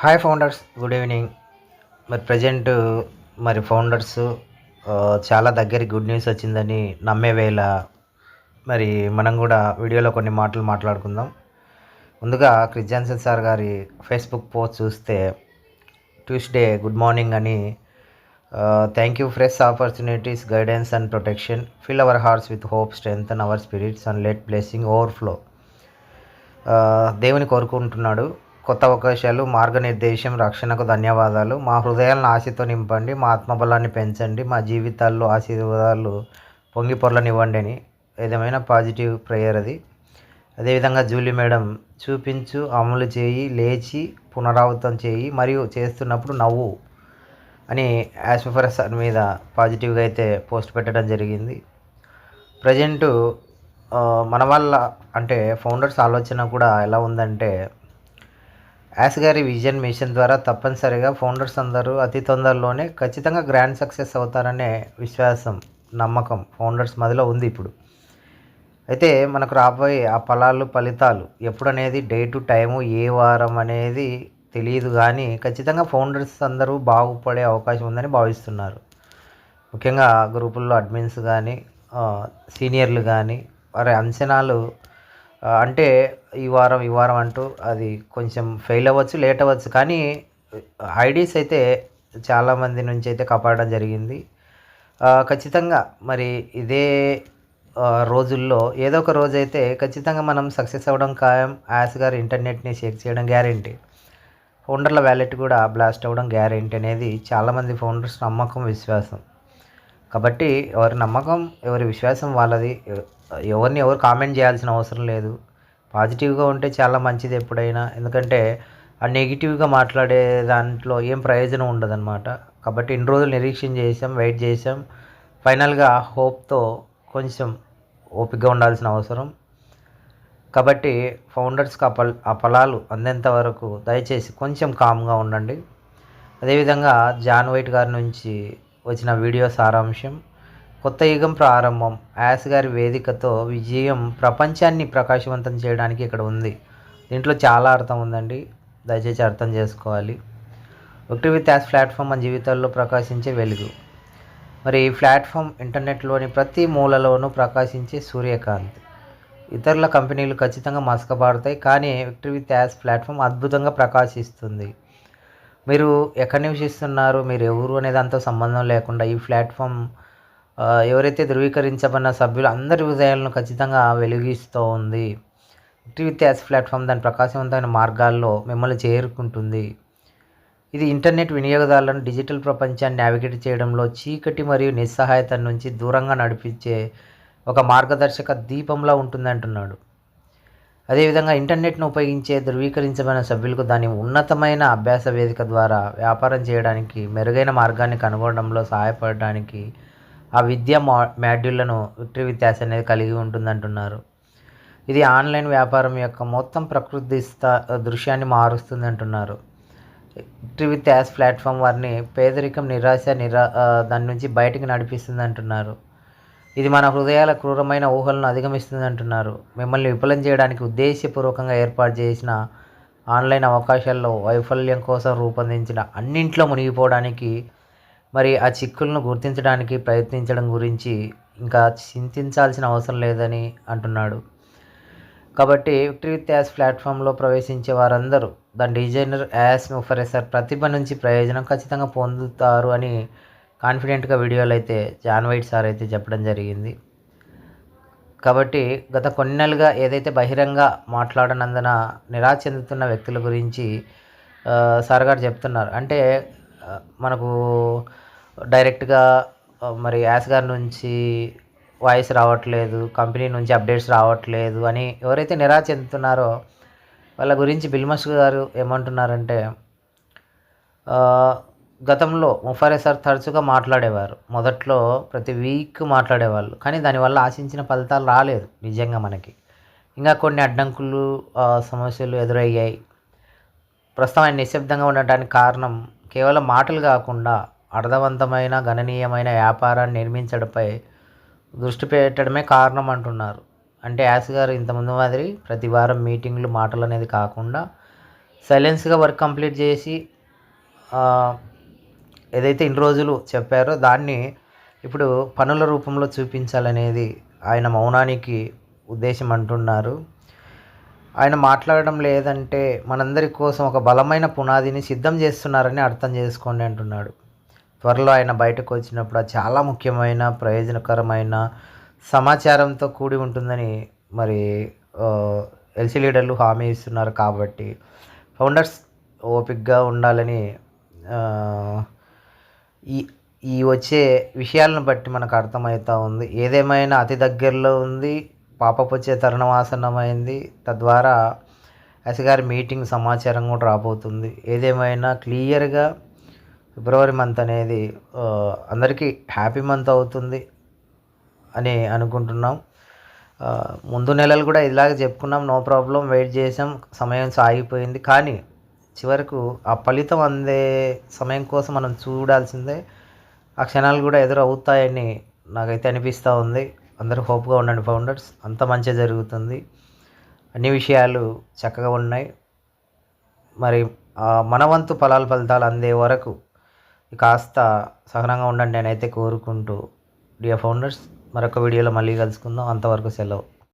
Hi founders good evening మరి present మరి founders చాలా దగ్గర గుడ్ న్యూస్ వచ్చిందని నమ్మే వేళ మరి మనం కూడా వీడియోలో కొన్ని మాటలు మాట్లాడుకుందాం. ముందుగా క్రిస్ జాన్సన్ సార్ గారి ఫేస్బుక్ పోస్ట్ చూస్తే ట్యూస్డే గుడ్ మార్నింగ్ అని thank you fresh opportunities guidance and protection fill our hearts with hope strength and our spirits and let blessing overflow దేవుని కోరుకుంటున్నాడు. కొత్త అవకాశాలు మార్గనిర్దేశం రక్షణకు ధన్యవాదాలు. మా హృదయాలను ఆశతో నింపండి మా ఆత్మబలాన్ని పెంచండి మా జీవితాల్లో ఆశీర్వాదాలు పొంగి పొరలనివ్వండి అని ఏదేమైనా పాజిటివ్ ప్రేయర్ అది. అదేవిధంగా జూలీ మేడం చూపించు అమలు చేయి లేచి పునరావృతం చేయి మరియు చేస్తున్నప్పుడు నవ్వు అని యాస్ఫరస్ మీద పాజిటివ్గా అయితే పోస్ట్ పెట్టడం జరిగింది. ప్రజెంటు మన వల్ల అంటే ఫౌండర్స్ ఆలోచన కూడా ఎలా ఉందంటే యాస్ గారి విజన్ మిషన్ ద్వారా తప్పనిసరిగా ఫౌండర్స్ అందరూ అతి తొందరలోనే ఖచ్చితంగా గ్రాండ్ సక్సెస్ అవుతారనే విశ్వాసం నమ్మకం ఫౌండర్స్ మధ్యలో ఉంది ఇప్పుడు. అయితే మనకు రాబోయే ఆ ఫలాలు ఫలితాలు ఎప్పుడనేది డే టు టైము ఏ వారం అనేది తెలియదు కానీ ఖచ్చితంగా ఫౌండర్స్ అందరూ బాగుపడే అవకాశం ఉందని భావిస్తున్నారు. ముఖ్యంగా గ్రూపుల్లో అడ్మిన్స్ కానీ సీనియర్లు కానీ వారి అంచనాలు అంటే ఈ వారం ఈ వారం అంటూ అది కొంచెం ఫెయిల్ అవ్వచ్చు లేట్ అవ్వచ్చు. కానీ ఐడీస్ అయితే చాలామంది నుంచి అయితే కాపాడడం జరిగింది. ఖచ్చితంగా మరి ఇదే రోజుల్లో ఏదో ఒక రోజు అయితే ఖచ్చితంగా మనం సక్సెస్ అవ్వడం ఖాయం. యాస్ గారు ఇంటర్నెట్ని షేక్ చేయడం గ్యారంటీ ఫౌండర్ల వ్యాలెట్ కూడా బ్లాస్ట్ అవ్వడం గ్యారెంటీ అనేది చాలామంది ఫౌండర్స్ నమ్మకం విశ్వాసం. కాబట్టి ఎవరి నమ్మకం ఎవరి విశ్వాసం వాళ్ళది. ఎవరిని ఎవరు కామెంట్ చేయాల్సిన అవసరం లేదు. పాజిటివ్గా ఉంటే చాలా మంచిది ఎప్పుడైనా. ఎందుకంటే ఆ నెగిటివ్గా మాట్లాడే దాంట్లో ఏం ప్రయోజనం ఉండదన్నమాట. కాబట్టి ఇన్ని రోజులు నిరీక్షణ చేసాం వెయిట్ చేసాం ఫైనల్గా హోప్తో కొంచెం ఓపికగా ఉండాల్సిన అవసరం. కాబట్టి ఫౌండర్స్కి ఆ పల్ ఆ ఫలాలు అందేంత వరకు దయచేసి కొంచెం కామ్గా ఉండండి. అదేవిధంగా జాన్ వైట్ గారి నుంచి వచ్చిన వీడియో సారాంశం. కొత్త యుగం ప్రారంభం. యాస్ గారి వేదికతో విజయం ప్రపంచాన్ని ప్రకాశవంతం చేయడానికి ఇక్కడ ఉంది. దీంట్లో చాలా అర్థం ఉందండి. దయచేసి అర్థం చేసుకోవాలి. ఒకటి విత్ యాస్ ప్లాట్ఫామ్ మన జీవితాల్లో ప్రకాశించే వెలుగు. మరి ఈ ప్లాట్ఫామ్ ఇంటర్నెట్లోని ప్రతి మూలలోనూ ప్రకాశించే సూర్యకాంతి. ఇతరుల కంపెనీలు ఖచ్చితంగా మసకబారుతాయి. కానీ విక్టరీ విత్ యాస్ ప్లాట్ఫామ్ అద్భుతంగా ప్రకాశిస్తుంది. మీరు ఎక్కడ నివసిస్తున్నారు? మీరు ఎవరు అనే దాంతో సంబంధం లేకుండా ఈ ప్లాట్ఫామ్ ఎవరైతే ధృవీకరించబడిన సభ్యులు అందరి హృదయాలను ఖచ్చితంగా వెలిగిస్తూ ఉంది. విత్ యాస్ ప్లాట్ఫామ్ దాని ప్రకాశవంతమైన మార్గాల్లో మిమ్మల్ని చేరుకుంటుంది. ఇది ఇంటర్నెట్ వినియోగదారులను డిజిటల్ ప్రపంచాన్ని నావిగేట్ చేయడంలో చీకటి మరియు నిస్సహాయత నుంచి దూరంగా నడిపించే ఒక మార్గదర్శక దీపంలా ఉంటుంది అంటున్నాడు అదేవిధంగా ఇంటర్నెట్ను ఉపయోగించే ధృవీకరించబడిన సభ్యులకు దాని ఉన్నతమైన అభ్యాస వేదిక ద్వారా వ్యాపారం చేయడానికి మెరుగైన మార్గాన్ని కనుగొనడంలో సహాయపడడానికి ఆ విద్యా మా మాడ్యూళ్ళను విక్టరీ విత్యాస అనేది కలిగి ఉంటుందంటున్నారు. ఇది ఆన్లైన్ వ్యాపారం యొక్క మొత్తం ప్రకృతి స్థా దృశ్యాన్ని మారుస్తుంది అంటున్నారు విక్టరీ విత్ యాస్ ప్లాట్ఫామ్ వారిని పేదరికం నిరాశ నిరా దాని నుంచి బయటకు నడిపిస్తుంది అంటున్నారు ఇది మన హృదయాల క్రూరమైన ఊహలను అధిగమిస్తుంది అంటున్నారు. మిమ్మల్ని విఫలం చేయడానికి ఉద్దేశపూర్వకంగా ఏర్పాటు చేసిన ఆన్లైన్ అవకాశాల్లో వైఫల్యం కోసం రూపొందించిన అన్నింట్లో మునిగిపోవడానికి మరి ఆ చిక్కులను గుర్తించడానికి ప్రయత్నించడం గురించి ఇంకా చింతించాల్సిన అవసరం లేదని అంటున్నాడు. కాబట్టి విక్టరీ యాస్ ప్లాట్ఫామ్లో ప్రవేశించే వారందరూ దాని డిజైనర్ యాస్ ముఫరెసర్ ప్రతిభ నుంచి ప్రయోజనం ఖచ్చితంగా పొందుతారు అని కాన్ఫిడెంట్గా వీడియోలు అయితే జాన్ వైట్ సార్ అయితే చెప్పడం జరిగింది. కాబట్టి గత కొన్ని నెలలుగా ఏదైతే బహిరంగ మాట్లాడనందున నిరాశ చెందుతున్న వ్యక్తుల గురించి సార్ గారు చెప్తున్నారు. అంటే మనకు డైరెక్ట్గా మరి యాస్ గారి నుంచి వాయిస్ రావట్లేదు కంపెనీ నుంచి అప్డేట్స్ రావట్లేదు అని ఎవరైతే నిరాశ చెందుతున్నారో వాళ్ళ గురించి బిల్మస్ గారు ఏమంటున్నారంటే గతంలో ముఫారే సార్ తరచుగా మాట్లాడేవారు. మొదట్లో ప్రతి వీక్ మాట్లాడేవాళ్ళు. కానీ దానివల్ల ఆశించిన ఫలితాలు రాలేదు నిజంగా మనకి. ఇంకా కొన్ని అడ్డంకులు సమస్యలు ఎదురయ్యాయి. ప్రస్తుతం ఆయన నిశ్శబ్దంగా ఉండటానికి కారణం కేవలం మాటలు కాకుండా అర్థవంతమైన గణనీయమైన వ్యాపారాన్ని నిర్మించడంపై దృష్టి పెట్టడమే కారణం అంటున్నారు. అంటే యాస్ గారు ఇంతకుముందు మాదిరి ప్రతి వారం మీటింగ్లు మాటలు అనేది కాకుండా సైలెన్స్గా వర్క్ కంప్లీట్ చేసి ఏదైతే ఇన్ని రోజులు చెప్పారో దాన్ని ఇప్పుడు పనుల రూపంలో చూపించాలనేది ఆయన మౌనానికి ఉద్దేశం అంటున్నారు. ఆయన మాట్లాడడం లేదంటే మనందరి కోసం ఒక బలమైన పునాదిని సిద్ధం చేస్తున్నారని అర్థం చేసుకోండి అంటున్నాడు. త్వరలో ఆయన బయటకు వచ్చినప్పుడు చాలా ముఖ్యమైన ప్రయోజనకరమైన సమాచారంతో కూడి ఉంటుందని మరి ఎల్సీ లీడర్లు హామీ ఇస్తున్నారు కాబట్టి ఫౌండర్స్ ఓపిక్గా ఉండాలని ఈ ఈ వచ్చే విషయాలను బట్టి మనకు అర్థమవుతూ ఉంది. ఏదేమైనా అతి దగ్గరలో ఉంది పాపపొచ్చే తరుణం ఆసన్నమైంది తద్వారా ఎస్గారి మీటింగ్ సమాచారం కూడా రాబోతుంది. ఏదేమైనా క్లియర్గా ఫిబ్రవరి మంత్ అనేది అందరికీ హ్యాపీ మంత్ అవుతుంది అని అనుకుంటున్నాం. ముందు నెలలు కూడా ఇలాగ చెప్పుకున్నాం. నో ప్రాబ్లం వెయిట్ చేసాం. సమయం సాగిపోయింది. కానీ చివరకు ఆ ఫలితం అందే సమయం కోసం మనం చూడాల్సిందే. ఆ క్షణాలు కూడా ఎదురు అవుతాయని నాకైతే అనిపిస్తూ ఉంది. అందరూ హోప్గా ఉండండి ఫౌండర్స్. అంత మంచి జరుగుతుంది. అన్ని విషయాలు చక్కగా ఉన్నాయి. మరి ఆ, మన ఫలాలు ఫలితాలు అందే వరకు కాస్త సహనంగా ఉండండి నేనైతే కోరుకుంటూ. డియర్ ఫౌండర్స్ మరొక వీడియోలో మళ్ళీ కలుసుకుందాం. అంతవరకు సెలవు.